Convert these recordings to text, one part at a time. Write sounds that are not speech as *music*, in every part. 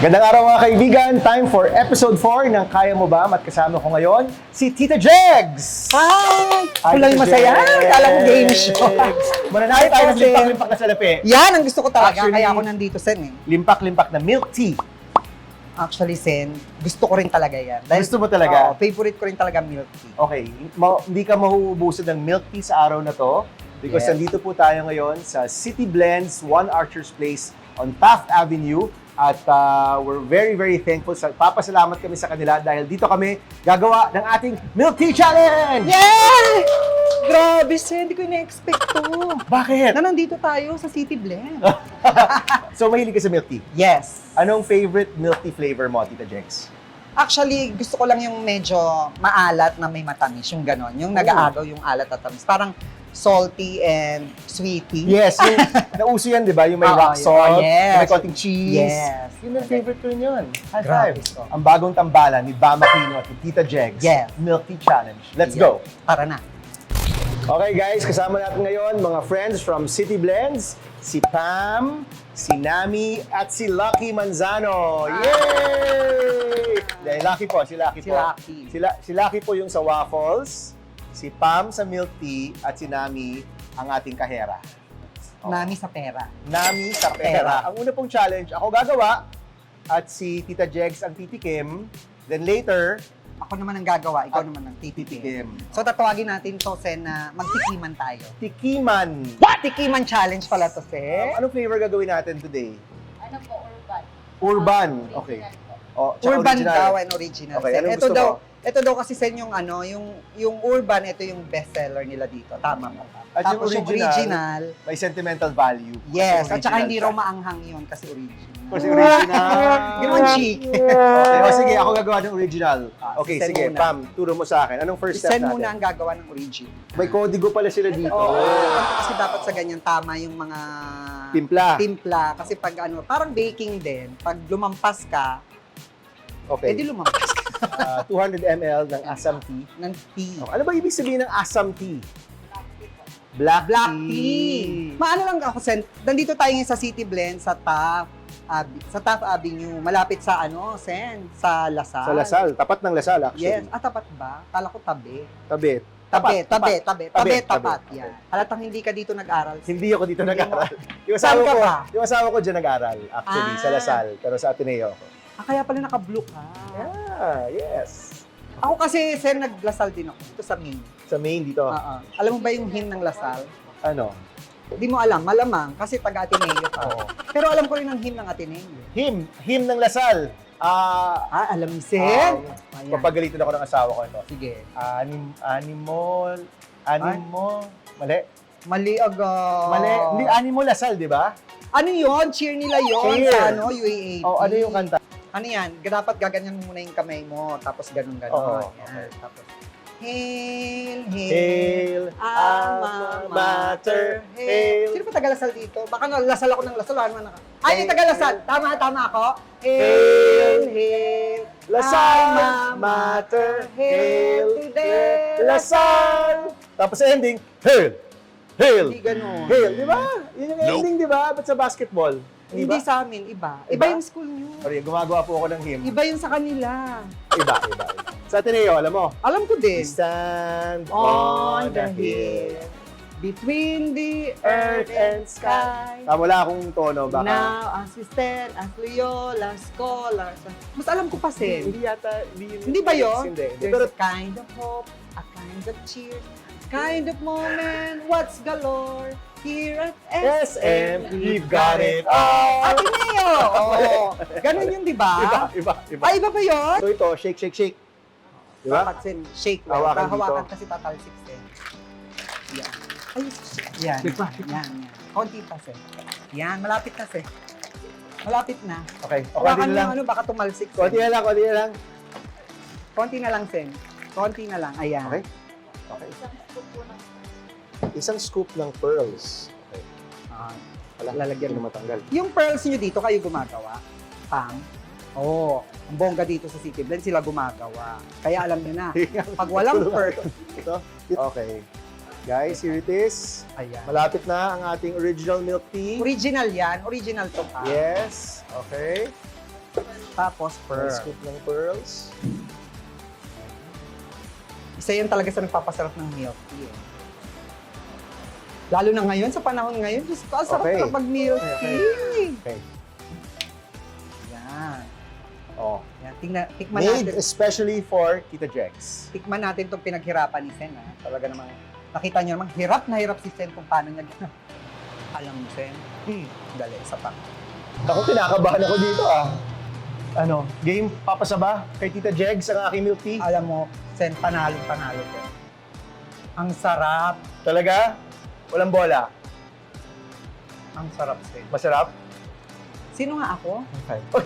Gandang araw mga kaibigan, time for episode 4 ng Kaya Mo Ba? At kasama ko ngayon, si Tita Jegs! Hi! Kulay masaya. Kala ko game show. Mananalo tayo ng limpak-limpak na salapi. Yan ang gusto ko talaga. Actually- kaya ako nandito, Sen. Eh. Limpak-limpak na milk tea. Actually, Sen, gusto ko rin talaga yan. Gusto mo talaga? Oo, favorite ko rin talaga milk tea. Okay, ma- hindi ka mahuubusan ng milk tea sa araw na to because Yes. nandito po tayo ngayon sa City Blends, One Archer's Place on Taft Avenue. At uh, we're very, very thankful. Sa, papasalamat kami sa kanila dahil dito kami gagawa ng ating Milk Tea Challenge! Yay! Grabe, Sen. Hindi ko na-expect to. Bakit? na nandito tayo sa City Blend. *laughs* So, mahilig ka sa milk tea. yes. Anong favorite milk tea flavor mo, Tita Jex? Actually, gusto ko lang yung medyo maalat na may matamis. Yung ganon. Yung nag-aagaw yung alat at tamis. Parang salty and sweety. Yes, yung *laughs* nauso yan, di ba? Yung may Oo, rock yun. salt, yes. yung may konting cheese. Yes. Yun ang favorite ko rin yun. High Grabe five. to. Ang bagong tambalan ni Bama Quino at ni Tita Jegs. Yes. Milk Tea Challenge. Let's Yeah. go. Tara na. Okay guys, kasama natin ngayon mga friends from City Blends, si Pam, si Nami, at si Lucky Manzano. Yay! Dahil Lucky po, si Lucky Si po. Lucky. Si, La- si Lucky po yung sa waffles, si Pam sa milk tea, at si Nami ang ating kahera. Oo. Nami sa pera. Nami sa pera. Pera. Ang una pong challenge, ako gagawa at si Tita Jegs ang titikim. Then later, Ako naman ang gagawa, ikaw At naman ang titikim. titikim. So tatawagin natin to, Sen, na magtikiman tayo. Tikiman. Tikiman challenge pala to, Sen. Anong flavor gagawin natin today? Ano po, urban? Urban. Okay. O, tsaka Urban original. daw and original. Okay, Sen. anong ito gusto daw, mo? Ito daw kasi Sen yung ano, yung yung urban, ito yung bestseller nila dito. Tama mo. At yung Tapos yung original, original, may sentimental value. yes, Kasi at saka original hindi siya. raw maanghang yun kasi original. Kasi original. *laughs* Ganoon chic. Okay, o sige, ako gagawa ng original. Ah, Okay, si Sen sige, muna. Pam, turo mo sa akin. Anong first Si step Sen natin? muna ang gagawa ng original. May kodigo pala sila dito. Oo. Kasi dapat sa ganyan tama yung mga Timpla. timpla. Kasi pag ano, parang baking din. Pag lumampas ka, Okay. edi lumampas ka Ah, 200 ml ng Assam tea. ng tea. Oh, ano ba ibig sabihin ng Assam tea? Black, Black tea. Maano lang ako, Sen, nandito tayo ngayon sa City Blend, sa Taft, Ab- sa Taft Avenue, malapit sa ano, Sen, sa Lasal. Sa Lasal. Tapat ng Lasal, Yes. actually. Ah, tapat ba? Kala ko tabi. Tabi. Tabi, tabi, tabi, tabi, tapat. Yan. Halatang hindi ka dito nag-aral. Hindi ako dito nag-aral. Yung asawa ko, yung asawa ko dyan nag-aral, actually, sa Ah. Lasal. Pero sa Ateneo ako. Ah, kaya pala naka-blue ka. Ah, yes. Ako kasi, Sen, nag-Lasal din ako. Dito sa Maine. Sa main dito. Oo. Alam mo ba yung hymn ng Lasal? Ano? Hindi mo alam, malamang, kasi taga-Ateneo ka. Oo. Pero alam ko rin ang hymn ng Ateneo. Him. Him ng Lasal. Ah, Ah, alam ni Sen? um, Ayan. papagalitan ako ng asawa ko ito. Sige. Anim, animal, animo, mali. Mali agad. Mali. Hindi, animo Lasal, di ba? Ano yon Cheer nila yon Cheer. sa ano, UAAP. O, ano yung kanta? Ano yan? Dapat gaganyan mo muna yung kamay mo, tapos ganun-ganun. Oo, Yan. okay. Tapos, Hail, hail, Hail, Alma Mater, Hail. Sino pa tagalasal dito? Baka nalasal ako ng lasal, ano man ako. Ay, yung tagalasal. Tama, tama ako. Hail, Hail, Lasal, Alma Mater, Hail Hail, Lasal. Tapos ending, Hail, Hail, Hindi ganun. Hail, di ba? Yun yung ending, di ba? Ba't sa basketball? Di Hindi ba? sa amin, iba. Iba? Iba yung school nyo. Sorry, gumagawa po ako ng hymn. Iba yung sa kanila. Iba, iba. iba. Sa Ateneo, alam mo? Alam ko din. Stand on the hill between the earth and sky. Ah, wala akong tono, baka. Now, as we stand, as Loyola scholars. Mas alam ko pa, Sen. Hindi yata, hindi, yun- Hindi ba yun? Hindi. hindi. There's Pero a kind of hope, a kind of cheer, kind of moment, what's galore, here at SM, we've got it all. Ateneo! *laughs* Oo. Ganun yun, di Iba, ba? iba, iba. Ay, iba ba yun? So ito, shake, shake, shake. Di ba? Dapat, Sen, shake lang. Hawakan Hawakan dito. kasi tatalsik, Sen. Yan. Ay, yan. Diba? Yan, yan. Konti pa, Sen. Yan, malapit na, Sen. Malapit na. Okay, o konti Hawakan na mo lang. yung ano, baka tumalsik, Sen. Konti na lang, konti na lang. Konti na lang, Sen. Konti na lang. Ayan. Okay. Okay. Isang scoop ng pearls. Okay. Ah, Wala, Lalagyan mo. matanggal. yung pearls nyo dito, kayo gumagawa? Pam? Oo. Oh, ang bongga dito sa City Blend, sila gumagawa. Kaya alam nyo na, *laughs* pag walang pearl, Ito? Okay. Guys, here it is. ayan. Malapit na ang ating original milk tea. Original yan. Original to pa. Yes. Okay. Tapos One pearl. scoop ng pearls. Isa yan talaga sa nagpapasarap ng milk tea. eh. Lalo na ngayon, sa panahon ngayon, Diyos ko, ang sarap Okay. kapag milk Okay, tea. Okay. Yan. Oh. Yan. Tingnan, tikman Made natin. especially for Tita Jex. Tikman natin itong pinaghirapan ni Sen. Ha? Talaga namang, nakita niyo naman, hirap na hirap si Sen kung paano niya gina- *laughs* Alam mo, Sen. Hmm. Dali, isa pa. Ako kinakabahan ako dito ah. Ano, game papasaba kay Tita Jegs ang aking milk tea. Alam mo, Sen, panalo, panalo ko. Ang sarap. Talaga? Walang bola. Ang sarap, Sen. Masarap? Sino nga ako? Okay. Uy,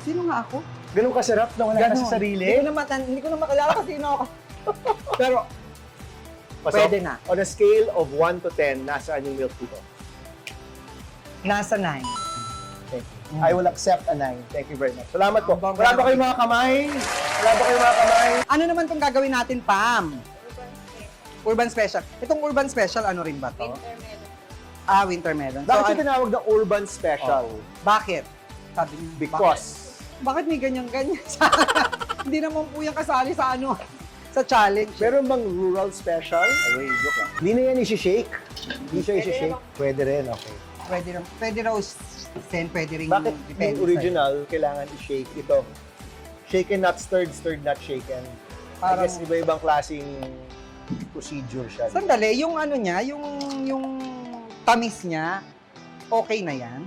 Sino nga ako? ganun kasarap na wala ka Ganon. sa sarili? Hindi ko na, matan- hindi ko na makilala kung sino ako. *laughs* Pero, Pasok. pwede na. On a scale of 1 to 10, nasaan yung milk tea ko? Nasa 9. Thank you. Mm. I will accept a 9. Thank you very much. Salamat po. Ang baba- Wala ba kayong mga kamay? Wala ba kayong mga kamay? Ano naman itong gagawin natin, Pam? Urban Special. Itong Urban Special, ano rin ba to? Ah, Winter Melon. So, Bakit ito tinawag na urban special? bakit? Sabi niyo, Because Bakit, bakit may ganyan-ganyan? *laughs* Hindi naman po yung kasali sa ano, sa challenge. Meron bang rural special? Away, joke lang. Hindi na yan isi-shake. Hindi siya isi-shake. Pwede rin, okay. Pwede, rin- pwede raw sen, pwede rin Bakit yung original, kailangan i-shake ito? Shaken not stirred, stirred not shaken. I Parang- guess iba-ibang klaseng procedure siya. Sandali, yung ano niya, yung, yung tamis niya, okay na yan.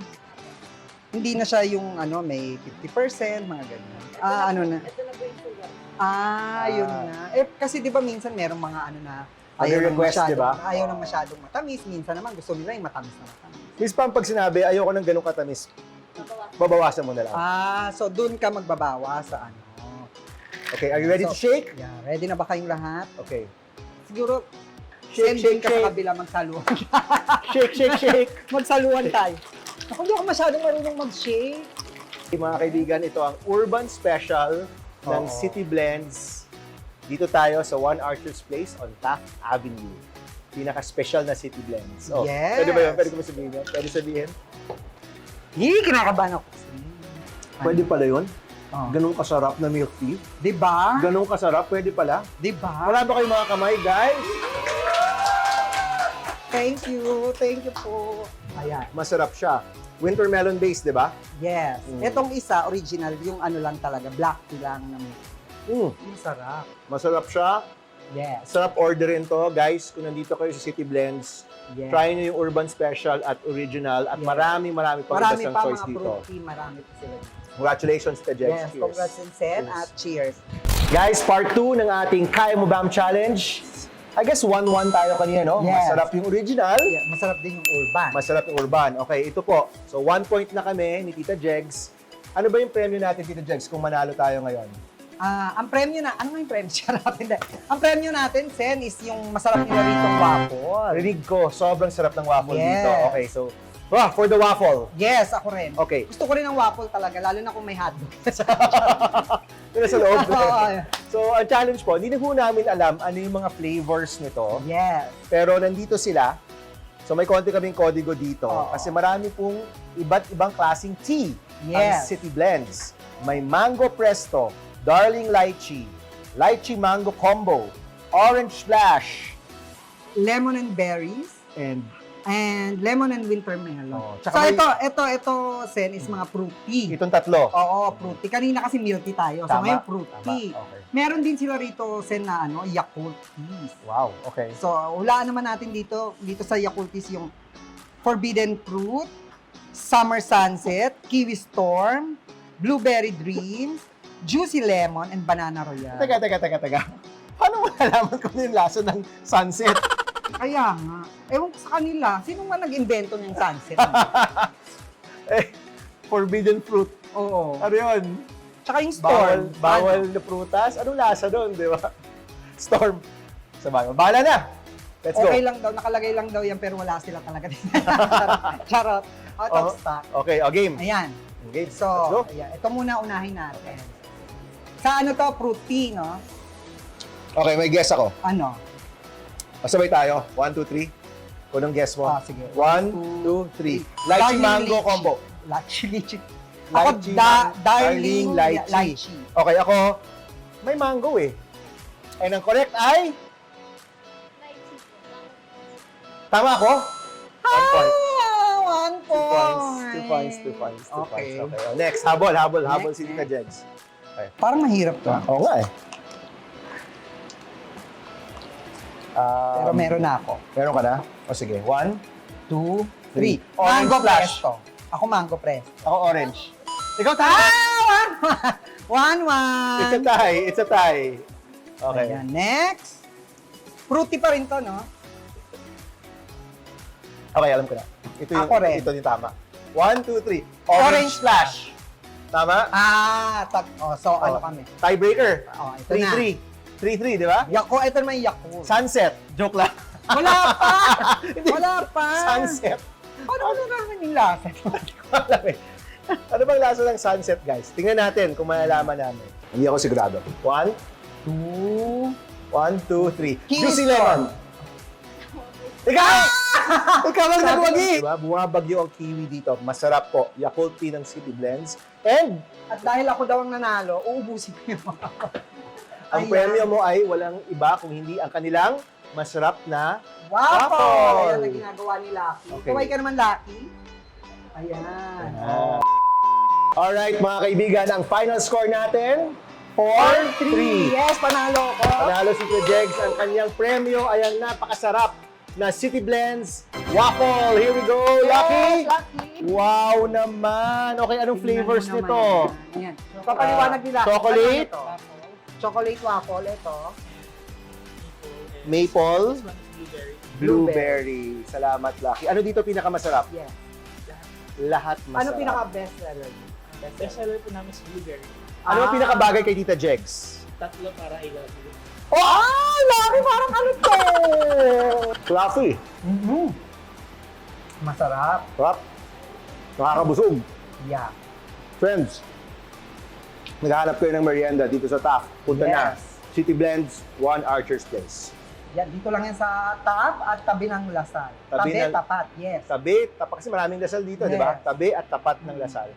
Hindi na siya yung ano, may 50%, mga ganyan. Ah, ano na. Ito na po yung sugar. Ah, yun Ah. na. Eh, kasi di ba minsan merong mga ano na ayaw na Mag-request, masyadong, di ba? ayaw na masyadong matamis. Minsan naman gusto nila yung matamis na matamis. Miss Pam, pag sinabi, ayoko ng ganong katamis, babawasan babawasan mo na lang. Ah, so dun ka magbabawa sa ano. Okay, are you ready to So- shake? Yeah, ready na ba kayong lahat? Okay. Siguro, Shake, shake, ka shake. sa kabila magsaluhan. *laughs* Shake, shake, shake. *laughs* magsaluhan tayo. Ako, hindi ako masyadong marunong mag-shake. Mga kaibigan, ito ang Urban Special ng Oo. City Blends. Dito tayo sa One Archer's Place on Taft Avenue. Pinaka-special na City Blends. Oh, Yes. Pwede ba yun? Pwede ko ba sabihin yun? Pwede sabihin? Hindi, kinakabahan ako. Pwede pala yun? Oh. Ganun kasarap na milk tea? Di ba? Ganun kasarap? Pwede pala? Di ba? Wala ba kayong mga kamay, guys? Thank you. Thank you po. Ayan. Masarap siya. Winter melon base, di ba? Yes. Mm. Itong isa, original, yung ano lang talaga, black tea lang na may. Mm, Yung sarap. masarap siya. Yes. Sarap orderin to. Guys, kung nandito kayo sa City Blends, yes. try nyo yung Urban Special at Original at Yes. marami, marami pang Marami pa choice mga dito. fruit tea, marami pa sila. Congratulations, Tita Jex. Yes, Cheers. congrats and Sen Cheers. at cheers. Guys, part 2 ng ating Kaya Mo Bam Challenge. I guess 1-1 tayo kanina, no? Yes. Masarap yung original. Yeah, masarap din yung urban. Masarap yung urban. Okay, ito po. So, one point na kami ni Tita Jegs. Ano ba yung premyo natin, Tita Jegs, kung manalo tayo ngayon? Ah, ang premyo na, ano nga yung premyo? *laughs* Hindi. Ang premyo natin, Sen, is yung masarap nila rito waffle. Rinig ko, sobrang sarap ng waffle Yes. dito. Okay, so, ah, for the waffle. Yes, ako rin. Okay. Gusto ko rin ng waffle talaga, lalo na kung may hotdog. *laughs* Ito sa loob. *laughs* Oo. so, ang challenge po, hindi na po namin alam ano yung mga flavors nito. yes. Pero nandito sila. So may konti kaming kodigo dito. Oo. Kasi marami pong iba't ibang klaseng tea ang Yes. City Blends. May mango presto, darling lychee, lychee mango combo, orange splash, Lemon and berries. and And lemon and winter melon. Oh, so may- ito, ito, ito, Sen, is mga fruity. itong tatlo. Oo, fruity. Kanina kasi milk tea tayo. So Tama, ngayon Tama. fruity. Okay. Meron din sila rito, Sen, na ano, Yakult teas. Wow, okay. So, hulaan naman natin dito, dito sa Yakult teas yung Forbidden Fruit, Summer Sunset, Kiwi Storm, Blueberry Dreams, Juicy Lemon, and Banana Royale. Teka, teka, teka, teka. Paano mo nalaman kung ano yung lasa ng sunset? *laughs* Kaya nga, ewan ko sa kanila, sino man nag-invento ng sunset? *laughs* eh, forbidden fruit. Oo. Ano yun? Tsaka yung Bawal, storm. bawal Ano? na prutas. Anong lasa doon, di ba? *laughs* Storm. Sa bago. Bahala na. Let's Okay go. lang daw, nakalagay lang daw yan, pero wala sila talaga. *laughs* Charot. Out of Oo. stock. Okay, o game. Ayan. Okay, So, let's go. ayan. ito muna unahin natin. Sa ano to, fruity, no? Okay, may guess ako. Ano? Masabay tayo. One, two, three. Kung anong guess mo. Ah, sige. One, two, three. Lychee Darling mango lychee. combo. Lychee, lychee. Ako, Lychee da, ng darling, Lychee. lychee. Okay, ako, may mango eh. And ang correct ay, tama ako? One point. Ah, one Two point. points, two points, two points, two Okay. points. Okay, oh, next, habol, habol, habol Next, si Tita next. Jegs. Parang mahirap to. ah. Oo nga eh. Um, Pero meron na ako. Meron ka na? O sige, one. Two, Three. three. Orange mango flash. presto. Ako mango presto. Ako orange. Ikaw tama. Ah! *laughs* One, one. It's a tie. It's a tie. Okay. Ayan, next. Fruity pa rin to, no? Okay, alam ko na. Ito yung, Ako rin. ito yung tama. One, two, three. Orange flash. Tama? Ah, tag, oh, so ano Oh. kami? Tiebreaker. Oh, ito na. 3-3. 3-3, di ba? Yako, ito naman yung Yakult. Sunset. Joke lang. Wala pa! *laughs* Hindi. Wala pa! Sunset. Paano ko nalaman yung lasa? *laughs* Alam eh. Ano bang lasa ng sunset, guys? Tingnan natin kung malalaman namin. Hindi ako sigurado. One, Two. one, two, three. Kiwi Juicy storm. lemon. Ikaw! Ikaw ang Sabi nagwagi! Diba? Bumabagyo ang kiwi dito. Masarap po. Yakult tea ng City Blends. And At dahil ako daw ang nanalo, uubusin ko yung ang Ayan. premyo mo ay walang iba kung hindi ang kanilang masarap na Waffle! Waffle! Ayan ang ginagawa ni Lucky. Okay. Kaway ka naman, Lucky. Ayan. Ah. Alright, mga kaibigan, ang final score natin, 4-3. Yes, panalo ko. Panalo si Jegs. Ang kanyang premyo ay ang napakasarap na City Blends Waffle. Here we go, Lucky! Yes, Lucky. Wow naman! Okay, anong flavors Tingnan mo nito? naman. Ayan. Papaliwanag nila. chocolate? Ano to? Chocolate waffle, ito. Maple, blueberry. blueberry. Salamat, Lucky. Ano dito pinakamasarap? Yes. Lahat masarap. Ano pinaka-best seller? Best Best seller po namin is blueberry. Ano ang Ah. pinakabagay kay Tita Jegs? Tatlo para ilalim. Oh, ah! Lucky, parang ano to? Fluffy. mm Masarap. Sarap. Nakakabusog. Yeah. Friends, naghahanap kayo ng merienda dito sa TAF. Punta na. Yes. City Blends, One Archer's Place. Yan, dito lang yan sa top at tabi ng lasal. Tabi Tabi, ng- tapat, yes. Tabi, tapat kasi maraming lasal dito, di ba? Yes. Tabi at tapat ng lasal.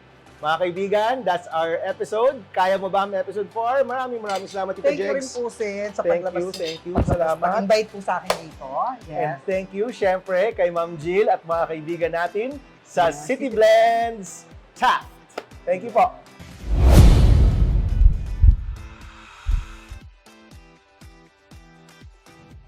Mga kaibigan, that's our episode. Kaya mo ba ang episode 4? Maraming maraming salamat, Tita Thank you rin po, Sin, sa Thank paglabas. you, thank you. Salamat. Pag-invite po sa akin dito. And Yes. thank you, syempre, kay Ma'am Jill at mga kaibigan natin sa Yeah, City City Blends Taft. Thank you po.